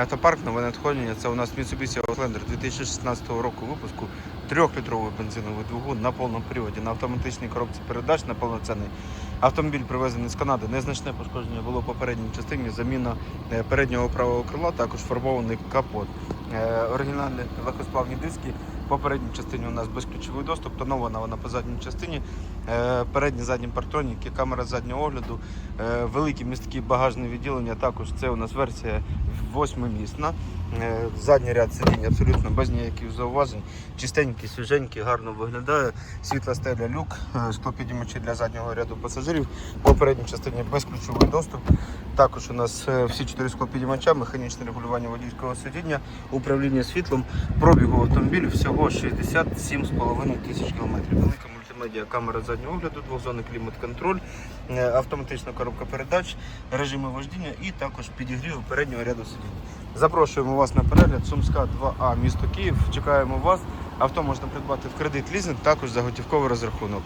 Автопарк нове надходження. Це у нас Mitsubishi Outlander 2016 року випуску. Трьохлітровий бензиновий двигун на повному приводі, на автоматичній коробці передач на повноцінний. Автомобіль привезений з Канади. Незначне пошкодження було попередній частині. Заміна е, переднього правого крила, також фарбований капот. Е, Оригінальні легкосплавні диски. Попередній частині у нас безключовий доступ, тонована вона по задній частині. Е, Передні задні партроніки, камера заднього огляду, е, великі місткі багажне відділення. Також це у нас версія восьмимісна. Е, Задній ряд сидінь абсолютно без ніяких зауважень. Чистенький, свіженький, гарно виглядає. Світла стеля люк, склопідіймачі для заднього ряду пасажирів. Попередній частині безключовий доступ. Також у нас всі чотири склопідіймача, механічне регулювання водійського сидіння, управління світлом, пробігу автомобілю всього 67,5 тисяч кілометрів. Велика мультимедіа, камера заднього огляду, двохзонний клімат-контроль, е, автоматична коробка передач, режими вождіння і також підігрів переднього ряду сидінь. Запрошуємо вас на перегляд Сумська 2А, місто Київ. Чекаємо вас. Авто можна придбати в кредит лізинг, також за готівковий розрахунок.